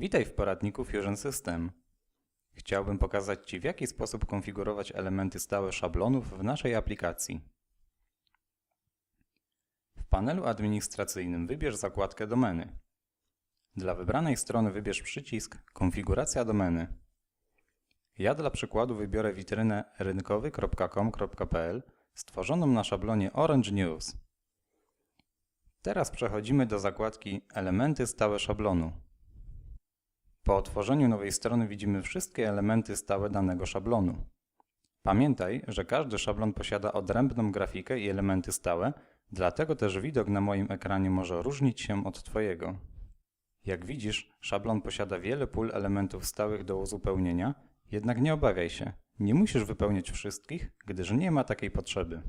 Witaj w poradniku Fusion System. Chciałbym pokazać Ci, w jaki sposób konfigurować elementy stałe szablonów w naszej aplikacji. W panelu administracyjnym wybierz zakładkę Domeny. Dla wybranej strony wybierz przycisk Konfiguracja domeny. Ja dla przykładu wybiorę witrynę rynkowy.com.pl stworzoną na szablonie Orange News. Teraz przechodzimy do zakładki Elementy stałe szablonu. Po otworzeniu nowej strony widzimy wszystkie elementy stałe danego szablonu. Pamiętaj, że każdy szablon posiada odrębną grafikę i elementy stałe, dlatego też widok na moim ekranie może różnić się od Twojego. Jak widzisz, szablon posiada wiele pól elementów stałych do uzupełnienia, jednak nie obawiaj się, nie musisz wypełniać wszystkich, gdyż nie ma takiej potrzeby.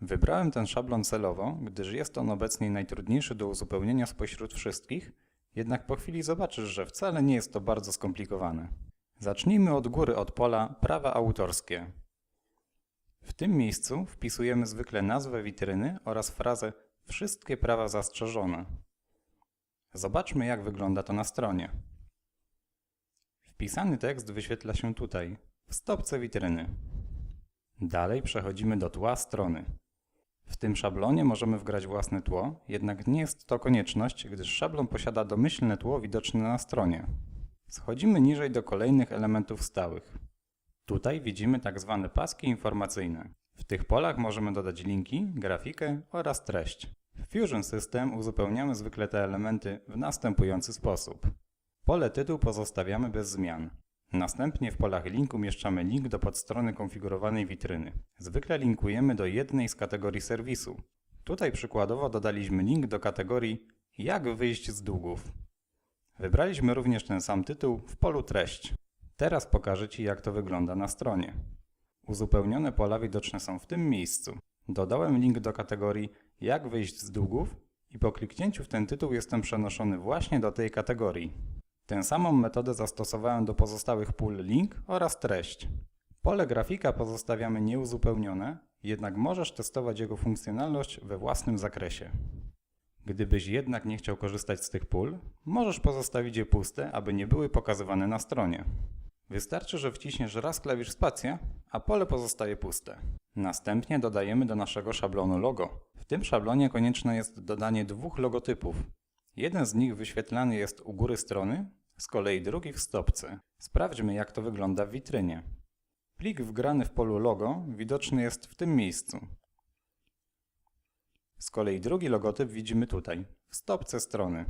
Wybrałem ten szablon celowo, gdyż jest on obecnie najtrudniejszy do uzupełnienia spośród wszystkich, jednak po chwili zobaczysz, że wcale nie jest to bardzo skomplikowane. Zacznijmy od góry od pola Prawa autorskie. W tym miejscu wpisujemy zwykle nazwę witryny oraz frazę Wszystkie prawa zastrzeżone. Zobaczmy, jak wygląda to na stronie. Wpisany tekst wyświetla się tutaj, w stopce witryny. Dalej przechodzimy do tła strony. W tym szablonie możemy wgrać własne tło, jednak nie jest to konieczność, gdyż szablon posiada domyślne tło widoczne na stronie. Schodzimy niżej do kolejnych elementów stałych. Tutaj widzimy tak zwane paski informacyjne. W tych polach możemy dodać linki, grafikę oraz treść. W Fusion System uzupełniamy zwykle te elementy w następujący sposób. Pole tytuł pozostawiamy bez zmian. Następnie w polach link umieszczamy link do podstrony konfigurowanej witryny. Zwykle linkujemy do jednej z kategorii serwisu. Tutaj przykładowo dodaliśmy link do kategorii Jak wyjść z długów. Wybraliśmy również ten sam tytuł w polu treść. Teraz pokażę Ci jak to wygląda na stronie. Uzupełnione pola widoczne są w tym miejscu. Dodałem link do kategorii Jak wyjść z długów i po kliknięciu w ten tytuł jestem przenoszony właśnie do tej kategorii. Tę samą metodę zastosowałem do pozostałych pól link oraz treść. Pole grafika pozostawiamy nieuzupełnione, jednak możesz testować jego funkcjonalność we własnym zakresie. Gdybyś jednak nie chciał korzystać z tych pól, możesz pozostawić je puste, aby nie były pokazywane na stronie. Wystarczy, że wciśniesz raz klawisz spacja, a pole pozostaje puste. Następnie dodajemy do naszego szablonu logo. W tym szablonie konieczne jest dodanie dwóch logotypów. Jeden z nich wyświetlany jest u góry strony, z kolei drugi w stopce. Sprawdźmy jak to wygląda w witrynie. Plik wgrany w polu logo widoczny jest w tym miejscu. Z kolei drugi logotyp widzimy tutaj, w stopce strony.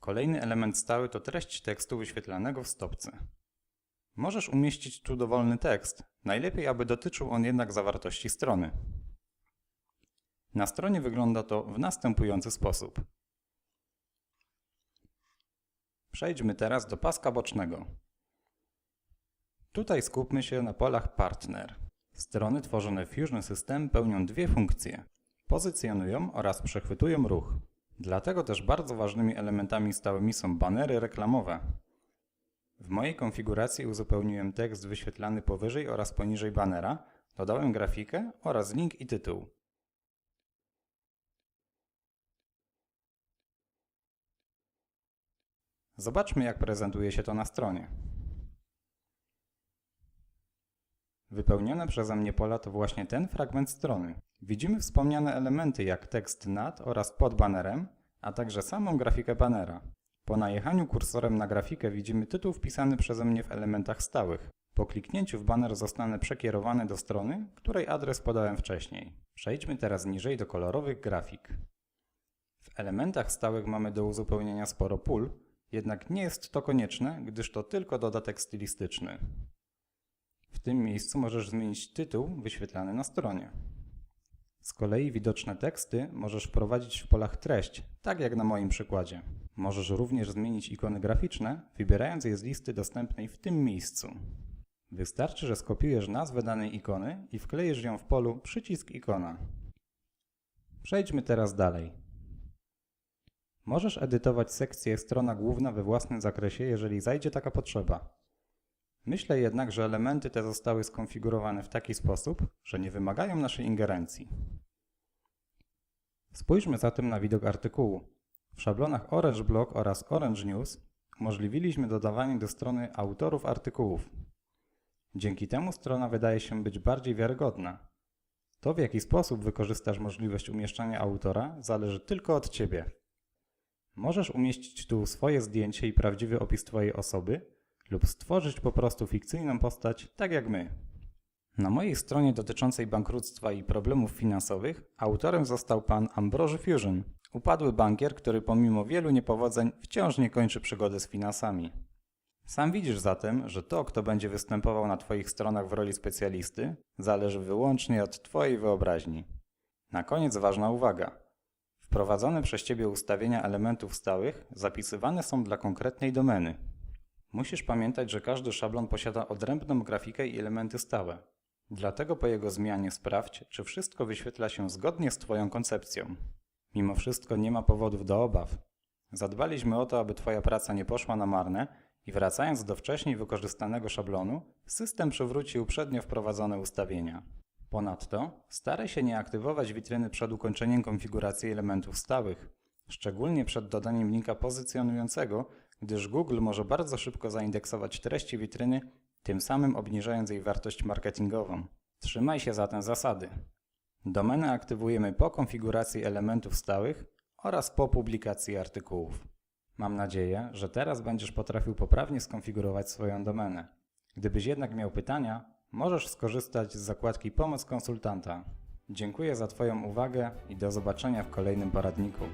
Kolejny element stały to treść tekstu wyświetlanego w stopce. Możesz umieścić tu dowolny tekst, najlepiej aby dotyczył on jednak zawartości strony. Na stronie wygląda to w następujący sposób. Przejdźmy teraz do paska bocznego. Tutaj skupmy się na polach Partner. Strony tworzone w Fusion System pełnią dwie funkcje. Pozycjonują oraz przechwytują ruch. Dlatego też bardzo ważnymi elementami stałymi są banery reklamowe. W mojej konfiguracji uzupełniłem tekst wyświetlany powyżej oraz poniżej banera, dodałem grafikę oraz link i tytuł. Zobaczmy jak prezentuje się to na stronie. Wypełnione przeze mnie pola to właśnie ten fragment strony. Widzimy wspomniane elementy jak tekst nad oraz pod banerem, a także samą grafikę banera. Po najechaniu kursorem na grafikę widzimy tytuł wpisany przeze mnie w elementach stałych. Po kliknięciu w baner zostanę przekierowany do strony, której adres podałem wcześniej. Przejdźmy teraz niżej do kolorowych grafik. W elementach stałych mamy do uzupełnienia sporo pól, jednak nie jest to konieczne, gdyż to tylko dodatek stylistyczny. W tym miejscu możesz zmienić tytuł wyświetlany na stronie. Z kolei widoczne teksty możesz wprowadzić w polach treść, tak jak na moim przykładzie. Możesz również zmienić ikony graficzne, wybierając je z listy dostępnej w tym miejscu. Wystarczy, że skopiujesz nazwę danej ikony i wkleisz ją w polu przycisk ikona. Przejdźmy teraz dalej. Możesz edytować sekcję strona główna we własnym zakresie, jeżeli zajdzie taka potrzeba. Myślę jednak, że elementy te zostały skonfigurowane w taki sposób, że nie wymagają naszej ingerencji. Spójrzmy zatem na widok artykułu. W szablonach Orange Block oraz Orange News umożliwiliśmy dodawanie do strony autorów artykułów. Dzięki temu strona wydaje się być bardziej wiarygodna. To, w jaki sposób wykorzystasz możliwość umieszczania autora, zależy tylko od Ciebie. Możesz umieścić tu swoje zdjęcie i prawdziwy opis Twojej osoby, lub stworzyć po prostu fikcyjną postać, tak jak my. Na mojej stronie dotyczącej bankructwa i problemów finansowych autorem został pan Ambroży Fusion, upadły bankier, który pomimo wielu niepowodzeń wciąż nie kończy przygody z finansami. Sam widzisz zatem, że to, kto będzie występował na Twoich stronach w roli specjalisty, zależy wyłącznie od Twojej wyobraźni. Na koniec ważna uwaga. Wprowadzone przez Ciebie ustawienia elementów stałych zapisywane są dla konkretnej domeny. Musisz pamiętać, że każdy szablon posiada odrębną grafikę i elementy stałe. Dlatego po jego zmianie sprawdź, czy wszystko wyświetla się zgodnie z Twoją koncepcją. Mimo wszystko nie ma powodów do obaw. Zadbaliśmy o to, aby Twoja praca nie poszła na marne i wracając do wcześniej wykorzystanego szablonu, system przywróci uprzednio wprowadzone ustawienia. Ponadto staraj się nie aktywować witryny przed ukończeniem konfiguracji elementów stałych, szczególnie przed dodaniem linka pozycjonującego, gdyż Google może bardzo szybko zaindeksować treści witryny, tym samym obniżając jej wartość marketingową. Trzymaj się zatem zasady. Domenę aktywujemy po konfiguracji elementów stałych oraz po publikacji artykułów. Mam nadzieję, że teraz będziesz potrafił poprawnie skonfigurować swoją domenę. Gdybyś jednak miał pytania, możesz skorzystać z zakładki Pomoc konsultanta. Dziękuję za Twoją uwagę i do zobaczenia w kolejnym poradniku.